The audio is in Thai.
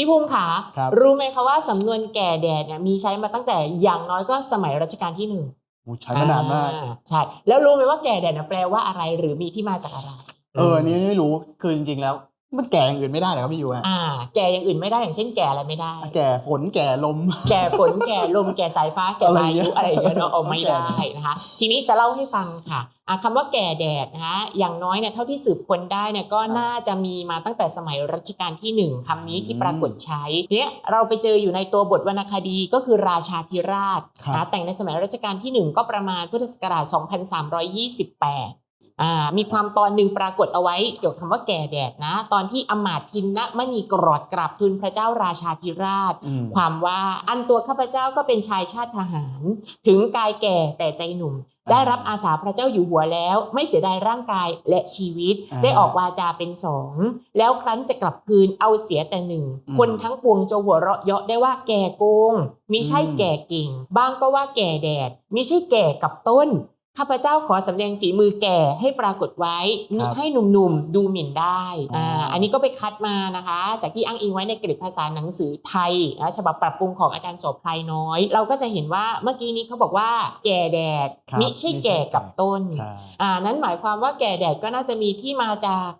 พี่ภูมิขาครับ รู้ไหมคะว่าสำนวนแก่แดดเนี่ยมีใช้มาตั้งแต่อย่างน้อยก็สมัยรัชกาลที่หนึ่งโอ้ใช้มานานมาก อ่ใช่ แล้วรู้ไหมว่าแก่แดดเนี่ยแปลว่าอะไรหรือมีที่มาจากอะไร เอออันนี้ไม่รู้คือจริงๆแล้ว มันแก่อย่างอื่นไม่ได้เหรอครับพี่ยูฮะอ่า แก่อย่างอื่นไม่ได้อย่างเช่นแก่อะไรไม่ได้ แก่ฝนแก่ลม แก่ฝนแก่ลมแก่สายฟ้าแก่พายุอะอะไรไรออย่าย่างงเงี้ยเงี้ยเนาะเอาไม่แก่ได้นะคะ ทีนี้จะเล่าให้ฟังค่ะอะคำว่าแก่แดดนะคะอย่างน้อยเนี่ยเท่าที่สืบค้นได้เนี่ยก็น่าจะมีมาตั้งแต่สมัยรัชกาลที่หนึ่งคำนี้ที่ปรากฏใช้เนี่ยเราไปเจออยู่ในตัวบทวรรณคดีก็คือราชาธิราชครับนะแต่งในสมัยรัชกาลที่หนึ่งก็ประมาณพุทธศักราช 2328อ่า มีความตอนหนึ่งปรากฏเอาไว้เกี่ยวกับคำว่าแก่แดดนะ ตอนที่อำมาตย์ทินนะมณีกรอดกราบทูลพระเจ้าราชาธิราชอืมความว่าอันตัวข้าพเจ้าก็เป็นชายชาติทหาร ถึงกายแก่แต่ใจหนุ่ม ได้รับอาสาพระเจ้าอยู่หัวแล้ว ไม่เสียดายร่างกายและชีวิตอ่าได้ออกวาจาเป็นสองแล้วครั้นจะกลับคืนเอาเสียแต่หนึ่งอืมคนทั้งปวงจะหัวเราะเยาะได้ว่าแก่โกงมิใช่อืมแก่เก่ง บ้างก็ว่าแก่แดดมิใช่แก่กับต้น ข้าพเจ้าขอสำแดงฝีมือแก่ให้ปรากฏไว้มิให้หนุ่มๆ ดูหมิ่นได้อ่าอ๋ออัอันนี้ก็ไปคัดมานะคะ จากที่อ้างอิงไว้ในกริภาษาหนังสือไทยนะฉบับปรับปรุงของอาจารย์โสพลายน้อย เราก็จะเห็นว่าเมื่อกี้นี้เขาบอกว่า แก่แดดครับมิใช่แก่กับต้นใช่อ่านั้นหมายความว่าแก่แดดก็น่าจะมีที่มาจาก